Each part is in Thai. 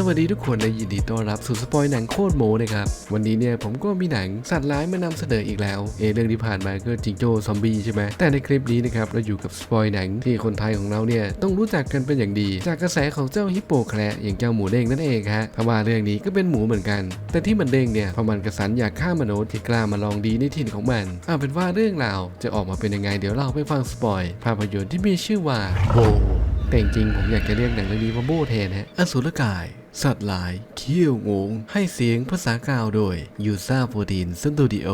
สวัสดีทุกคนและยินดีต้อนรับสู่สปอยหนังโคตรโมนะครับ วันนี้เนี่ยผมก็มีหนังสัตว์ร้ายมานำเสนออีกแล้ว เอะเรื่องที่ผ่านมาก็จิงโจ้ซอมบี้ใช่ไหมแต่ในคลิปนี้นะครับเราอยู่กับสปอยหนังที่คนไทยของเราเนี่ยต้องรู้จักกันเป็นอย่างดี จากกระแสของเจ้าฮิปโปแคระอย่างเจ้าหมูเด้งนั่นเองฮะถ้าว่าเรื่องนี้ก็เป็นหมูเหมือนกัน แต่ที่มันเด้งเนี่ยเพราะมันกระสันอยากฆ่ามนุษย์ที่กล้ามาลองดีในถิ่นของมันเอาเป็นว่าเรื่องราวจะออกมาเป็นยังไงเดี๋ยวเราไปฟังสปอยภาพยนตร์ที่มีชื่อว่าโบแต่จริงๆผมอยากจะเรียกหนังเรื่องนี้ว่าโบแทนฮะอสุรกาย สัตว์หลายเขี้ยวงง ให้เสียงภาษากล่าวโดยยูซาโปรตีนสตูดิโอ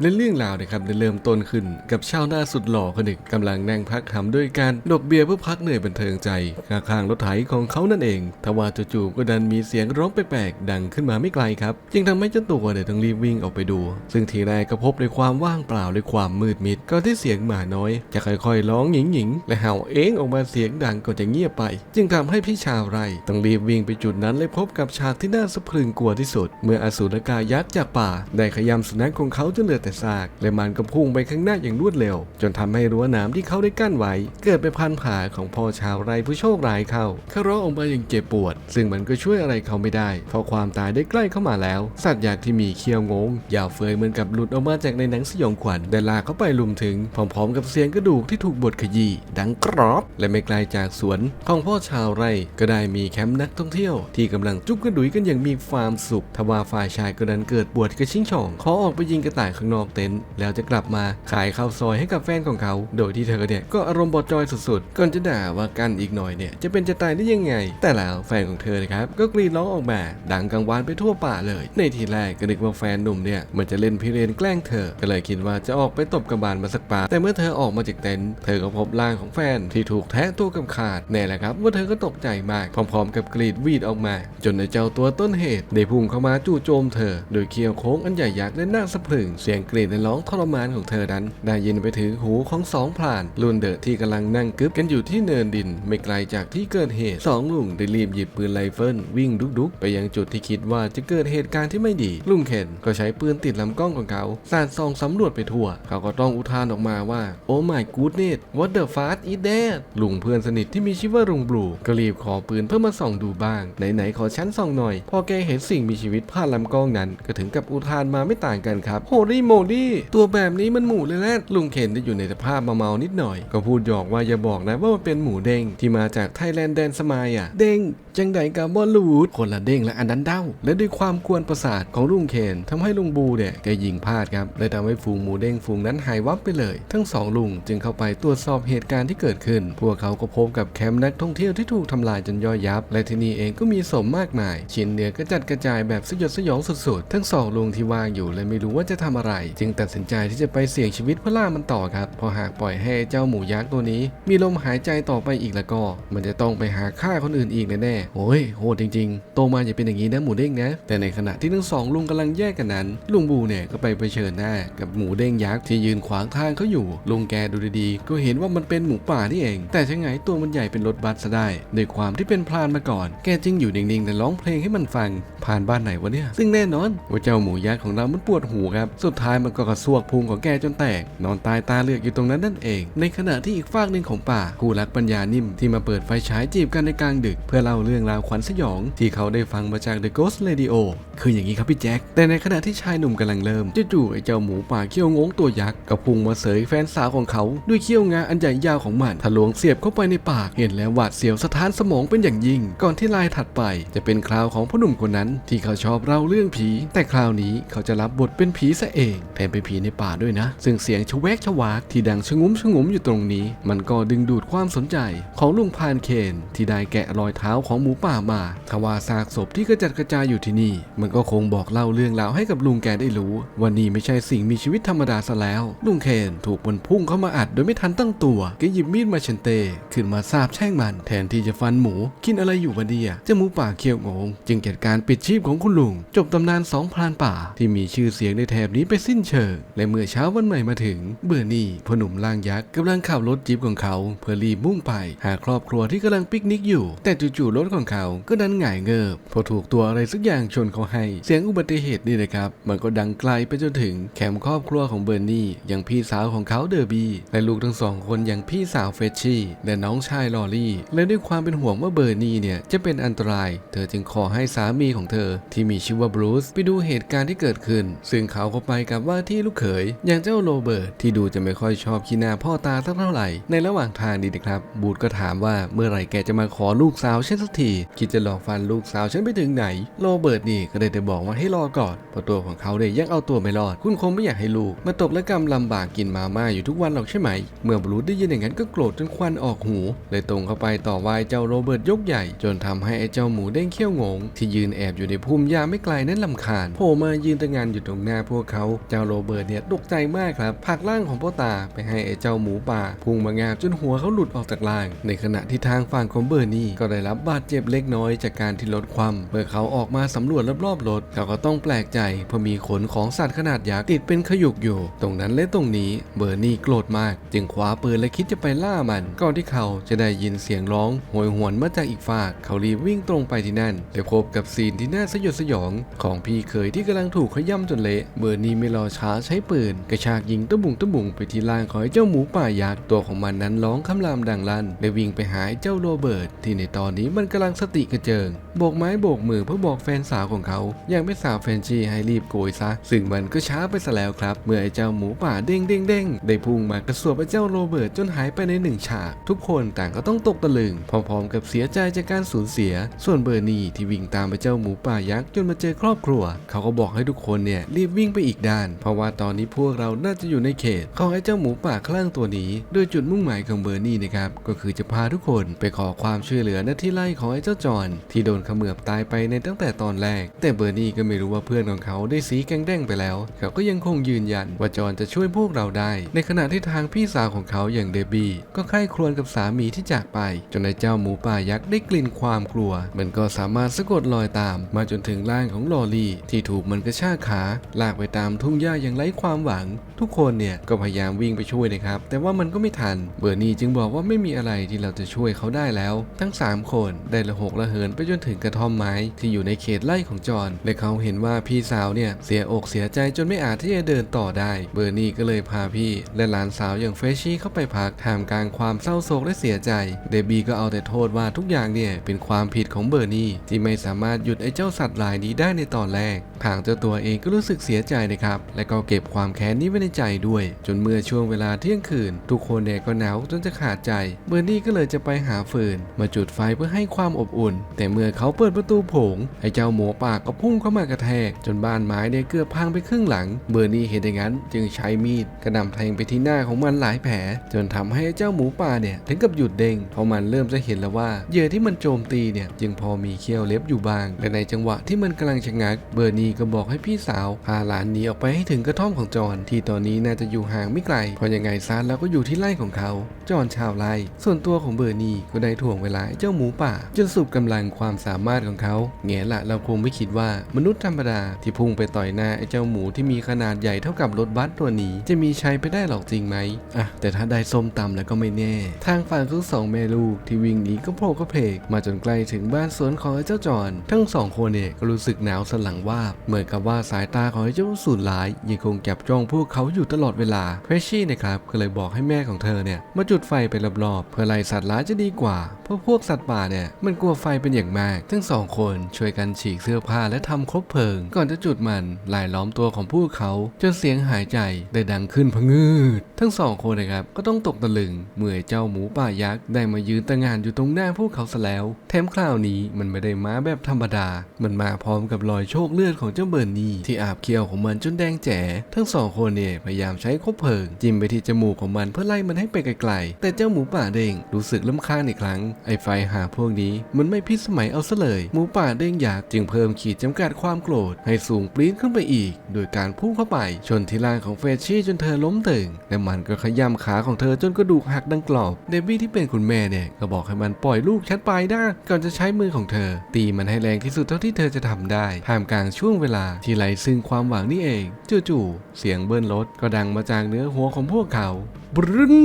และเรื่องราวนะครับได้เริ่มต้นขึ้นกับชาวนาสุดหล่อคนหนึ่งกำลังนั่งพักทำด้วยการดกเบียร์เพื่อพักเหนื่อยบันเทิงใจข้างๆรถไถของเขานั่นเองทว่าจู่ๆก็ดันมีเสียงร้องแปลกๆดังขึ้นมาไม่ไกลครับ จึงทำให้เจ้าตัวเนี่ยต้องรีบวิ่งออกไปดู ซึ่งทีแรกก็พบในความว่างเปล่าและความมืดมิดก่อนที่เสียงหมาน้อย จะค่อยๆร้องหญิงๆและเห่าเองออกมาเสียงดังก็จะเงียบไป จึงทำให้พี่ชาวไรต้องรีบวิ่งไปจุดนั้นและพบกับฉากที่น่าสะพรึงกลัวที่สุด เมื่ออสูรกายยักษ์จากป่า ได้ขยำสุนัขของเขาจนเหลือแต่ซากและมันก็พุ่งไปข้างหน้าอย่างรวดเร็ว จนทำให้รั้วหน้ำที่เขาได้กั้นไว้ เกิดไปพันผ่าของพ่อชาวไร่ผู้โชคร้ายเข้าเขาร้องออกมาอย่างเจ็บปวด ซึ่งมันก็ช่วยอะไรเขาไม่ได้เพราะความตายได้ใกล้เข้ามาแล้ว สัตว์อยากที่มีเขี้ยวงงยาวเฟยเหมือนกับหลุดออกมาจากในหนังสยองขวัญได้ลาเข้าไปลุมถึงพร้อมๆ กับเสียงกระดูกที่ถูกบดขยี้ดังกรอบ และไม่ไกลจากสวนของพ่อชาวไร่ก็ได้มีแคมป์นักท่องเที่ยวที่กำลังจุกกระดุยกันอย่างมีความสุขทว่าฝ่ายชายก็ดันเกิดปวดกระชิงช่องขอออกไปยิงกระต่ายข้างนอกเต็นท์แล้วจะกลับมาขายข้าวซอยให้กับแฟนของเขา โดยที่เธอเนี่ยก็อารมณ์บอดจอยสุดๆก่อนจะด่าว่ากันอีกหน่อยเนี่ยจะเป็นจะตายได้ยังไง แต่แล้วแฟนของเธอนะครับก็กรีดร้องออกมาดังกังวานไปทั่วป่าเลย ในทีแรกก็นึกว่าแฟนหนุ่มเนี่ยมันจะเล่นพิเรนแกล้งเธอ ก็เลยคิดว่าจะออกไปตบกระบาลมาสักปาแต่เมื่อเธอออกมาจากเต็นท์เธอก็พบร่างของแฟนที่ถูกแทะตัวกับขาดแน่แหละครับว่าเธอก็ตกใจมากพร้อมๆ กับกรีดวีดออกมา จนในเจ้าตัวต้นเหตุได้พุ่งเข้ามาจู่โจมเธอ โดยเคี้ยวโค้งอันใหญ่ยักษ์และน่าสะพรึงเสียงกรีดและร้องทรมานของเธอนั้น ได้ยินไปถึงหูของสองพรานลุนเดอะที่กำลังนั่งกึบกันอยู่ที่เนินดิน ไม่ไกลจากที่เกิดเหตุสองลุงได้รีบหยิบปืนไรเฟิลวิ่งดุกๆ ไปยังจุดที่คิดว่าจะเกิดเหตุการณ์ที่ไม่ดี ลุงเคนก็ใช้ปืนติดลำกล้องของเขาสาดส่องสำรวจไปทั่ว เขาก็ต้องอุทานออกมาว่าโอ้ my goodness what the fuck is that ลุงเพื่อนสนิทที่มีชื่อว่าลุงบลูก็รีบขอปืนเพื่อมาส่องดูบ้าง ไหนๆขอชั้นส่องหน่อย พอแกเห็นสิ่งมีชีวิตผ่านลำกล้องนั้น ก็ถึงกับอุทานมาไม่ต่างกันครับโฮลี่โมลี่ตัวแบบนี้มันหมูเลยแหละลุงเคนได้อยู่ในสภาพเมาๆนิดหน่อย ก็พูดหยอกว่าอย่าบอกนะว่ามันเป็นหมูเด้งที่มาจากไทยแลนด์แดนสมายอะ เด้งจังไดกับบอลลูดคนละเด้งและอันนั้นเด้า และด้วยความกวนประสาทของลุงเคนทำให้ลุงบูเนี่ยแกยิงพลาดครับเลยทำให้ฝูงหมูเด้งฝูงนั้นหายวับไปเลย ทั้งสองลุงจึงเข้าไปตรวจสอบเหตุการณ์ที่เกิดขึ้น พวกเขาก็พบกับแคมป์นักท่องเที่ยวที่ถูกทำลายจนย่อยยับ และที่นี่เองก็มีศพมากมาย ชิ้นเนื้อกระจัดกระจายแบบสยดสยองสุดๆ ทั้งสองลุงที่ว่างอยู่เลยไม่รู้ว่าจะทำอะไรจึงตัดสินใจที่จะไปเสี่ยงชีวิตเพื่อล่ามันต่อครับพราะหากปล่อยให้เจ้าหมูยักษ์ตัวนี้ มีลมหายใจต่อไปอีกแล้วก็ มันจะต้องไปหาฆ่าคนอื่นอีกแน่ๆโอ้ยโหดจริงๆ โตมาอย่าเป็นอย่างนี้นะหมูเด้งนะ แต่ในขณะที่ทั้งสองลุงกำลังแยกกันนั้น ลุงบูเนี่ยก็ไปเผชิญหน้ากับหมูเด้งยักษ์ที่ยืนขวางทางเขาอยู่ลุงแกดูดีๆ ก็เห็นว่ามันเป็นหมูป่านี่เอง แต่ช่างไงตัวมันใหญ่เป็นรถบัสซะได้ด้วยความที่เป็นพรานมาก่อน แกจึงอยู่นิ่งๆและร้องเพลงให้มันฟังผ่านบ้านไหนวะเนี่ยซึ่งแน่นอนว่าเจ้าหมูยักษ์ของเรามันปวดหูครับสุดท้ายมันก็กระซวกพุงของแกจนแตก นอนตายตาเลือกอยู่ตรงนั้นนั่นเอง ในขณะที่อีกฝากหนึ่งของป่าคู่รักปัญญานิ่มที่มาเปิดไฟฉายจีบกันในกลางดึก เพื่อเล่าเรื่องราวขวัญสยอง ที่เขาได้ฟังมาจาก The Ghost Radio คืออย่างนี้ครับพี่แจ็คแต่ในขณะที่ชายหนุ่มกำลังเริ่มจู่ๆไอ้เจ้าหมูป่าเขี้ยวงงตัวยักษ์ก็พุ่งมาเสยแฟนสาวของเขา ด้วยเขี้ยวงาอันใหญ่ยาวของมันทะลวงเสียบเข้าไปในปากเห็นแล้วหวาดเสียวสะท้านสมองเป็นอย่างยิ่ง ก่อนที่ลายถัดไป จะเป็นคราวของพ่อหนุ่มคนนั้น ที่เขาชอบเล่าเรื่องผี แต่คราวนี้เขาจะรับบทเป็นผีซะเองแถมเป็นผีในป่าด้วยนะ ซึ่งเสียงชะแวกชวากที่ดังชงุ้มชงุ้มอยู่ตรงนี้ มันก็ดึงดูดความสนใจของลุงพานเคนที่ได้แกะรอยเท้าของหมูป่ามาทว่าซากศพที่กระจัดกระจายอยู่ที่นี่ มันก็คงบอกเล่าเรื่องราวให้กับลุงแกได้รู้ว่านี่ไม่ใช่สิ่งมีชีวิตธรรมดาซะแล้ว ลุงเคนถูกมันพุ่งเข้ามาอัดโดยไม่ทันตั้งตัวก็หยิบมีดมาเชนเต ขึ้นมาซาบแช่งมัน แทนที่จะฟันหมู กินอะไรอยู่วะเดียเจ้าหมูป่าเคี้ยวงง จึงจัดการปิดชีพของคุณลุง จบตำนานสองพรานป่าที่มีชื่อเสียงในแถบนี้ไปสิ้นเชิง และเมื่อเช้าวันใหม่มาถึง เบอร์นี่พ่อหนุ่มร่างยักษ์กำลังขับรถจี๊ปของเขาเพื่อรีบมุ่งไป หาครอบครัวที่กำลังปิกนิกอยู่ แต่จู่ๆรถของเขาก็ดันหงายเงิบเพอถูกตัวอะไรสักอย่างชนเขาให้ เสียงอุบัติเหตุนี่นะครับ มันก็ดังไกลไปจนถึงแคมป์ครอบครัวของเบอร์นี่อย่างพี่สาวของเขาเดอร์บี้และลูกทั้งสองคนอย่างพี่สาวเฟชชี่และน้องชายลอรี่ และด้วยความเป็นห่วงว่าเบอร์นี่เนี่ยจะเป็นอันตราย เธอจึงขอให้สามีของเธอ ที่มีชื่อว่าบรูซไปดูเหตุการณ์ที่เกิดขึ้น ซึ่งเขาก็ไปกับว่าที่ลูกเขย อย่างเจ้าโรเบิร์ตที่ดูจะไม่ค่อยชอบขี้หน้าพ่อตาสักเท่าไหร่ ในระหว่างทางดีนะครับ บูธก็ถามว่าเมื่อไหร่แกจะมาขอลูกสาวฉันสักทีคิดจะหลอกฟันลูกสาวฉันไปถึงไหน โรเบิร์ตนี่ก็ได้แต่บอกว่าให้รอก่อนเพราะตัวของเขาเนี่ยยังเอาตัวไม่รอด คุณคงไม่อยากให้ลูกมาตกและกำลำบากกินมาม่าอยู่ทุกวันหรอกใช่ไหม เมื่อบรูซได้ยินอย่างนั้นก็โกรธจนควันออกหู เลยตรงเข้าไปต่อว่าไอ้เจ้าโรเบิร์ตยกใหญ่ จนทำให้ไอ้เจ้าหมูเด้งเขี้ยวงง ที่ยืนแอบอยู่ในพุ่มหญ้าไม่ไกลนั้นลำคาญโผล่มายืนตะงานอยู่ตรงหน้าพวกเขาเจ้าโรเบิร์ตเนี่ยตกใจมากครับผลักร่างของพ่อตาไปให้ไอ้เจ้าหมูป่าพุ่งมางาบจนหัวเขาหลุดออกจากร่าง ในขณะที่ทางฝั่งของเบอร์นี่ก็ได้รับบาดเจ็บเล็กน้อยจากการที่รถคว่ำเมื่อเขาออกมาสำรวจรอบๆรถเขาก็ต้องแปลกใจเพราะมีขนของสัตว์ขนาดยักษ์ติดเป็นขยุกอยู่ ตรงนั้นและตรงนี้เบอร์นี่โกรธมาก จึงคว้าปืนและคิดจะไปล่ามัน ก่อนที่เขาจะได้ยินเสียงร้องโหยหวนมาจากอีกฝาก เขารีบวิ่งตรงไปที่นั่นแต่พบกับซีนที่น่าสยดสยองของพี่เคยที่กำลังถูกขย่ำจนเละเบอร์นี่ไม่รอช้าใช้ปืน กระชากยิงตะบุงตะบุงไปที่ล่างของไอ้เจ้าหมูป่ายักษ์ตัวของมันนั้นร้องคำรามดังลั่นและวิ่งไปหาไอ้เจ้าโรเบิร์ตที่ในตอนนี้มันกำลังสติกระเจิง โบกไม้โบกมือเพื่อบอกแฟนสาวของเขา อย่างไม่สาวแฟนชีให้รีบโกยซะ ซึ่งมันก็ช้าไปซะแล้วครับ เมื่อไอ้เจ้าหมูป่าเด้งเด้งเด้งได้พุ่งมากระสวบไอ้เจ้าโรเบิร์ตจนหายไปในหนึ่งฉาก ทุกคนต่างก็ต้องตกตะลึงพร้อมๆ กับเสียใจจากการสูญเสีย ส่วนเบอร์นีที่วิ่งตามไปเจ้าหมูป่ายักษ์จนมาเจอครอบครัว เขาก็บอกให้ทุกคนเนี่ยรีบวิ่งไปอีกด้านเพราะว่าตอนนี้พวกเราน่าจะอยู่ในเขตของไอ้เจ้าหมูป่าคลั่งตัวนี้โดยจุดมุ่งหมายของเบอร์นี่นะครับก็คือจะพาทุกคนไปขอความช่วยเหลือณที่ไร่ของไอ้เจ้าจอนที่โดนเขมือบตายไปในตั้งแต่ตอนแรก แต่เบอร์นี่ก็ไม่รู้ว่าเพื่อนของเขาได้สีแกงแดงไปแล้ว เขาก็ยังคงยืนยันว่าจอนจะช่วยพวกเราได้ ในขณะที่ทางพี่สาวของเขาอย่างเดบี้ก็ใคร่ครวญกับสามีที่จากไป จนไอ้เจ้าหมูป่ายักษ์ได้กลิ่นความกลัว มันก็สามารถสะกดรอยตาม มาจนถึงร่างของลอรี่ที่ถูกมันกระชากขาลากไปตามทุ่งหญ้าอย่างไร้ความหวัง ทุกคนเนี่ยก็พยายามวิ่งไปช่วยนะครับ แต่ว่ามันก็ไม่ทัน เบอร์นี่จึงบอกว่าไม่มีอะไรที่เราจะช่วยเขาได้แล้ว ทั้ง 3 คนได้ละหกละเหินไปจนถึงกระท่อมไม้ที่อยู่ในเขตไร่ของจอนและเขาเห็นว่าพี่สาวเนี่ยเสียอกเสียใจจนไม่อาจที่จะเดินต่อได้ เบอร์นี่ก็เลยพาพี่ และหลานสาวอย่างเฟชชี่เข้าไปพักท่ามกลางความเศร้าโศกและเสียใจ เดบี้ก็เอาแต่โทษว่าทุกอย่างเนี่ยเป็นความผิดของเบอร์นี่ที่ไม่สามารถหยุดไอ้เจ้าสัตว์ลายนี้ได้ในตอนแรกทางเจ้าตัวเองก็รู้สึกเสียใจนะครับและก็เก็บความแค้นนี้ไว้ในใจด้วย จนเมื่อช่วงเวลาเที่ยงคืน ทุกคนเนี่ยก็หนาวจนจะขาดใจ เบอร์นี่ก็เลยจะไปหาฟืน มาจุดไฟเพื่อให้ความอบอุ่น แต่เมื่อเขาเปิดประตูโผงไอ้เจ้าหมูป่าก็พุ่งเข้ามากระแทก จนบ้านไม้เนี่ยเกือบพังไปครึ่งหลัง เบอร์นี่เห็นอย่างนั้น จึงใช้มีดกระหน่ำแทงไปที่หน้าของมันหลายแผล จนทำให้เจ้าหมูป่าเนี่ยถึงกับหยุดเด้งเพราะมันเริ่มจะเห็นแล้วว่าเหยื่อที่มันโจมตีเนี่ยยังพอมีเขี้ยวเล็บอยู่บ้างและในจังหวะที่มันกำลังชะงัก เบอร์นี่ก็บอกให้พี่สาวพาหลานหนีออกไปให้ถึงกระท่อมของจอนที่ตอนนี้น่าจะอยู่ห่างไม่ไกลเพราะยังไงซะแล้วก็อยู่ที่ไร่ของเขาจอนชาวไร่ส่วนตัวของเบอร์นีก็ได้ถ่วงเวลาเจ้าหมูป่าจนสุดกำลังความสามารถของเขาแง่ละเราคงไม่คิดว่ามนุษย์ธรรมดาที่พุ่งไปต่อยหน้าไอ้เจ้าหมูที่มีขนาดใหญ่เท่ากับรถบัสตัวนี้ จะมีใชัยไปได้หรอกจริงไหมอะแต่ถ้าได้ส้มตำแล้วก็ไม่แน่ ทางฝั่งทั้งสองแม่ลูกที่วิ่งหนีก็โผล่ก็เพกมาจนใกล้ถึงบ้านสวนของไอ้เจ้าจอนทั้งสองคนเนี่ยก็รู้สึกหนาวสันหลังว่าเหมือนกับว่าสายตาของไอ้เจ้าสูรร้ายยังคงจับจ้องพวกเขาอยู่ตลอดเวลาเพรชชี่นะครับก็เลยบอกให้แม่ของเธอเนี่ยมาจุดไฟไปรอบๆเพื่อไล่สัตว์ร้ายจะดีกว่า เพราะพวกสัตว์ป่าเนี่ยมันกลัวไฟเป็นอย่างมาก ทั้งสองคนช่วยกันฉีกเสื้อผ้าและทำครบเพลิง ก่อนจะจุดมันลายล้อมตัวของพวกเขาจนเสียงหายใจได้ดังขึ้นพงืดทั้งสองคนนะครับก็ต้องตกตะลึงเมื่อเจ้าหมูป่ายักษ์ได้มายืนตะงานอยู่ตรงหน้าพวกเขาซะแล้ว แถมคราวนี้มันไม่ได้มาแบบธรรมดา มันมาพร้อมกับรอยโชคเลือดของเจ้าเบิร์นี่ที่อาบเคี้ยวของมันจนแดงแจ๋ทั้งสองคนเนี่ยพยายามใช้คบเพลิง จิ้มไปที่จมูกของมันเพื่อไล่มันให้ไปไกลๆ แต่เจ้าหมูป่าเด้งรู้สึกลำค้าญอีกครั้ง ไอไฟหาพวกนี้มันไม่พิสมัยเอาซะเลย หมูป่าเด้งอยากจึงเพิ่มขีดจำกัดความโกรธ ให้สูงปรี๊ดขึ้นไปอีก โดยการพุ่งเข้าไป ชนที่ล่างของเฟชชี่จนเธอล้มตึงและมันก็ขย้ำขาของเธอจนกระดูกหักดังกรอบ เดบี้ที่เป็นคุณแม่เนี่ยก็บอกให้มันปล่อยลูกฉันไปนะก่อนจะใช้มือของเธอ ตีมันให้แรงที่สุดเท่าที่เธอจะทำได้ท่ามกลางช่วงเวลาที่ไร้ซึ่งความหวังนี่เองจู่ๆเสียงเบิ้ลรถก็ดังมาจากเนื้อหัวของพวกเขาบรึ้น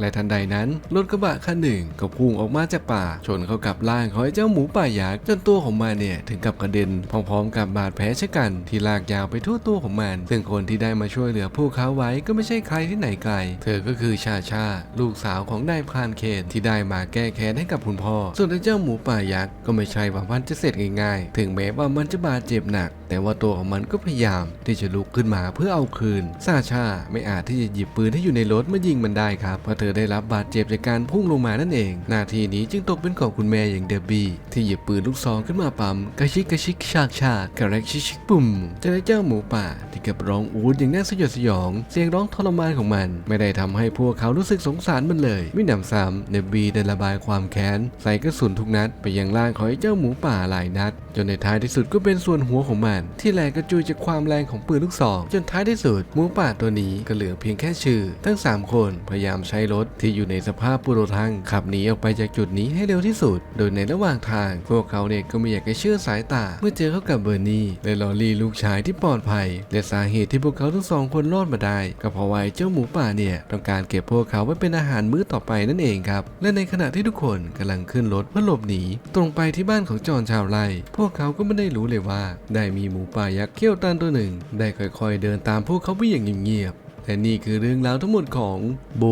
และทันใดนั้นรถกระบะคันหนึ่งก็พุ่งออกมาจากป่า ชนเข้ากับร่างของเจ้าหมูป่ายักษ์จนตัวของมันเนี่ยถึงกับกระเด็นพร้อมๆ กับบาดแผลชะกันที่ลากยาวไปทั่วตัวของมัน ซึ่งคนที่ได้มาช่วยเหลือพวกเขาไว้ก็ไม่ใช่ใครที่ไหนไกล เธอก็คือชาชาลูกสาวของนายพรานเคนที่ได้มาแก้แค้นให้กับคุณพ่อ ส่วนเจ้าหมูป่ายักษ์ก็ไม่ใช่ว่ามันจะเสร็จง่ายๆ ถึงแม้ว่ามันจะบาดเจ็บหนัก แต่ว่าตัวของมันก็พยายามที่จะลุกขึ้นมาเพื่อเอาคืนซาชาไม่อาจที่จะหยิบปืนที่อยู่ในรถมายิงมันได้ครับเพราะเธอได้รับบาดเจ็บจากการพุ่งลงมานั่นเองหน้าที่นี้จึงตกเป็นของคุณแม่อย่างเดบบี้ที่หยิบปืนลูกซองขึ้นมาปั๊มกระชิกกระชิกชากชากกระแรกชิกชิกปุ่มจะได้เจ้าหมูป่าที่กับร้องอูดอย่างน่าสยดสยอง เสียงร้องทรมานของมัน ไม่ได้ทำให้พวกเขารู้สึกสงสารมันเลยมิหนำซ้ำเดบบี้ได้ระบายความแค้นใส่กระสุนทุกนัด ไปยังร่างของไอ้เจ้าหมูป่าหลายนัด จนในท้ายที่สุดก็เป็นส่วนหัวของมันที่แหลกกระจุยจากความแรงของปืนลูกซองจนท้ายที่สุดหมูป่าตัวนี้ก็เหลือเพียงแค่ชื่อ ทั้ง 3 คนพยายามใช้รถที่อยู่ในสภาพปุโรทังขับหนีออกไปจากจุดนี้ให้เร็วที่สุด โดยในระหว่างทาง พวกเขาเนี่ยก็ไม่อยากจะเชื่อสายตา เมื่อเจอเข้ากับเบอร์นี่และลอรี่ลูกชายที่ปลอดภัย และสาเหตุที่พวกเขาทั้งสองคนรอดมาได้ ก็เพราะว่าเจ้าหมูป่าเนี่ยต้องการเก็บพวกเขาไว้เป็นอาหารมื้อต่อไปนั่นเองครับ และในขณะที่ทุกคนกำลังขึ้นรถเพื่อหลบหนี ตรงไปที่บ้านของจอห์นชาวไร่พวกเขาก็ไม่ได้รู้เลยว่า ได้มีหมูป่ายักษ์เขี้ยวตันตัวหนึ่ง ได้ค่อยๆ เดินตามพวกเขาไปอย่างเงียบ และนี่คือเรื่องราวทั้งหมดของโบ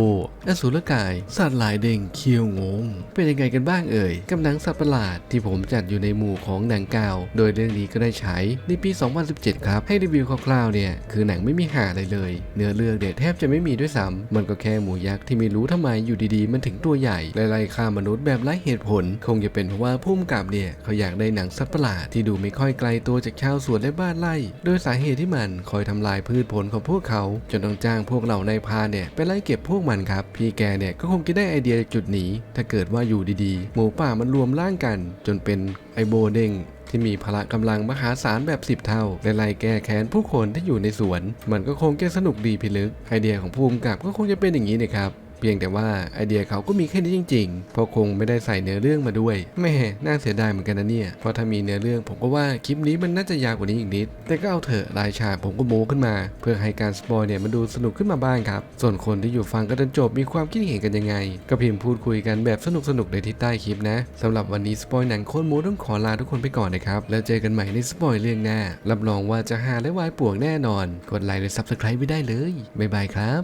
อสูรกาย สัตว์หลายเด้งเคียวงง เป็นยังไงกันบ้างเอ่ย กับหนังสัตว์ประหลาดที่ผมจัดอยู่ในหมู่ของหนังเก่าโดยเรื่องนี้ก็ได้ฉายในปี 2017 ครับ ให้รีวิวคร่าวๆเนี่ย คือหนังไม่มีหาอะไรเลย เนื้อเรื่องเด็ดแทบจะไม่มีด้วยซ้ำมันก็แค่หมูยักษ์ที่ไม่รู้ทำไมอยู่ดีๆ มันถึงตัวใหญ่ไล่ฆ่ามนุษย์แบบไร้เหตุผล คงจะเป็นเพราะว่าผู้กำกับเนี่ยเขาอยากได้หนังสัตว์ประหลาดที่ดูไม่ค่อยไกลตัวจากชาวสวนและบ้านไร่ โดยสาเหตุที่มันคอยทำลายพืชผลของพวกเขาจนต้องจางพวกเหล่านายพรานเนี่ยไปไล่เก็บพวกมันครับ พี่แกเนี่ยก็คงคิดได้ไอเดียจากจุดนี้ ถ้าเกิดว่าอยู่ดีๆ หมูป่ามันรวมร่างกัน จนเป็นไอโบเด้งที่มีพละกำลังมหาศาลแบบ 10 เท่าและไล่แก้แค้นผู้คนที่อยู่ในสวน มันก็คงจะสนุกดีพิลึกไอเดียของภูมิกับก็คงจะเป็นอย่างนี้นะครับ เพียงแต่ว่าไอเดียเขาก็มีแค่นี้จริงๆเพราะคงไม่ได้ใส่เนื้อเรื่องมาด้วยแม่น่าเสียดายเหมือนกันนะเนี่ยเพราะถ้ามีเนื้อเรื่องผมก็ว่าคลิปนี้มันน่าจะยาวกว่านี้อีกนิด แต่ก็เอาเถอะรายฉากผมก็โม้ขึ้นมา เพื่อให้การสปอยเนี่ยมันดูสนุกขึ้นมาบ้างครับ ส่วนคนที่อยู่ฟังกันจนจบมีความคิดเห็นกันยังไง ก็พิมพ์พูดคุยกันแบบสนุกๆในที่ใต้คลิปนะสำหรับวันนี้สปอยหนังโคตรโม้ต้องขอลาทุกคนไปก่อนนะครับแล้วเจอกันใหม่ในสปอยเรื่องหน้ารับรองว่าจะฮาและวายป่วงแน่นอน กดไลค์และซับสไครป์ไว้ได้เลยบ๊ายบายครับ